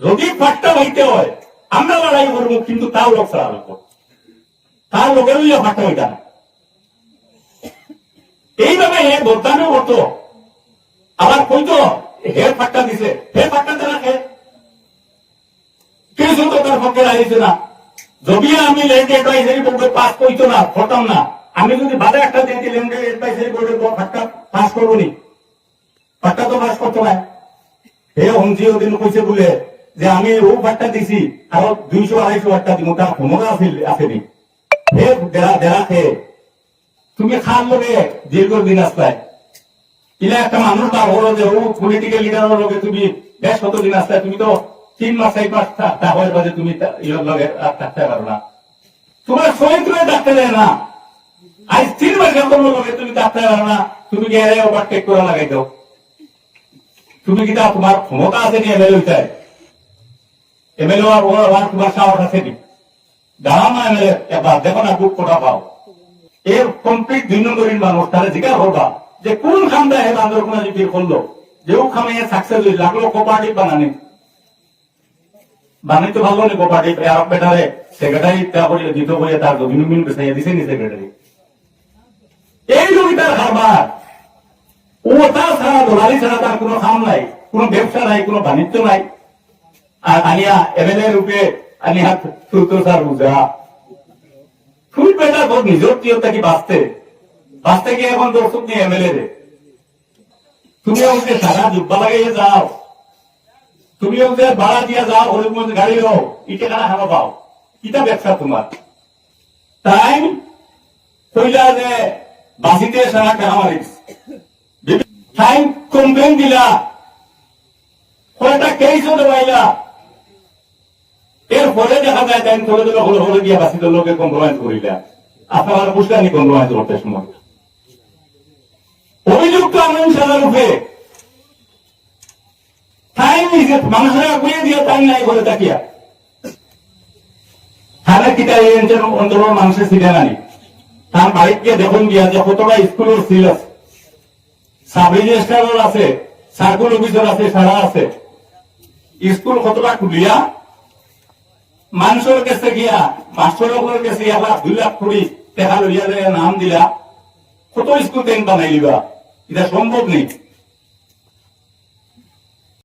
যদি ফাটটা হইতে হয়। আমরা লড়াই করব, কিন্তু তাও লোক ছাড়া লাগবো তার লোকের লইয়া ফাটটা হইতা এইভাবে হে বদনামে করতো আবার কইতো, হে ফাট্টা দিছে, হে ফাট্টা দেনা খে কিছু তো তার পক্ষে লাগিয়েছে না। যদি আমি ল্যান্ড অ্যাডভাইসারি বোর্ডে পাস করতো না হতাম না, আমি যদি বাদে একটা দিয়েছি ল্যান্ড অ্যাডভাইসারি বোর্ডে ফাট্টা পাস করব নি। ফাট্টা তো পাস করতো না হে অঞ্জি ওদিন কইছে বলে যে আমি ও ফাট্টা দিছি আর দুইশো আড়াইশো ফাট্টা দিব তার ক্ষমতা আছে আসেনি। হে দেরা দেরা খেয়ে তুমি খান লোকে দীর্ঘ দিন আসতায়। ইলা একটা মানুষ তার হলো যে ও পলিটিক্যাল লিডারের লগে তুমি বেশ কতদিন আসতায়, তুমি তো তিন মাস, চার মাস থাকতে হয় বাজে তুমি ইয়ের লগে থাকতে পারো না। তোমার শহীদ তুমি ডাকতে দেয় না। আজ তিন মাস এত লগে তুমি ডাকতে পারো না, তুমি গিয়ে ওভারটেক করে লাগাই দাও? তুমি কি তোমার ক্ষমতা আছে নি এমএলএ হইতে না বুক কোটা পাও। এর কমপ্লিট দুই নম্বরের মানুষ তারা জিজ্ঞাসা করবা যে কোন খামটা হে বান্দরকুনা যদি করল যে ও খামে সাকসেস হয়ে লাগল বানানি। বানাইতে ভালো নি বেটারে সেক্রেটারি তা দিত বলে তার জমিন মিন দিছে নি সেক্রেটারি এই জমিটার খাবার ও ছাড়া দোলারি ছাড়া তার কোনো খাম নাই, কোনো ব্যবসা নাই, কোনো বাণিজ্য নাই। আনিয়া এমএলএ রূপে আনিয়া তুলতো স্যার বুঝা খুব বেটা তোর নিজের প্রিয়তা কি বাঁচতে। বাঁচতে গিয়ে এখন দর্শক নিয়ে এমএলএ রে তুমি ওকে সারা জুব্বা লাগাইয়ে যাও। তুমি ওকে ভাড়া দিয়ে যাও হরিগঞ্জ গাড়ি হোক ইটে কানা খাওয়া পাও। ইটা ব্যবসা তোমার তাই কইলা যে বাসিতে সারা কেনা মারিস তাই কমপ্লেন দিলা। কয়টা কেস দেবাইলা। এরপরে দেখা যায় তাই করে দিলে হলে হলে গিয়া বাসিতে লোকে কম্প্রোমাইজ করিলা। আপনার বুঝলেনি কম্প্রোমাইজ করতে সময়। অভিযুক্ত আমিন রূপে তাই নিজে মানুষের আগুয়ে দিয়ে তাই নাই বলে তাকিয়া। তারা কিতা এই মানুষের তার দেখুন গিয়া যে কতটা স্কুলের সিল আছে সাব রেজিস্ট্রার আছে সার্কুল অফিসার আছে, সারা আছে। স্কুল কতটা খুলিয়া মানুষের কাছে গিয়া মাস্টারের কাছে এক দুই লাখ কোটি টাকা লইয়া নাম দিলা, কত স্কুল ব্যাংক বানাই দিবা এটা সম্ভব নেই।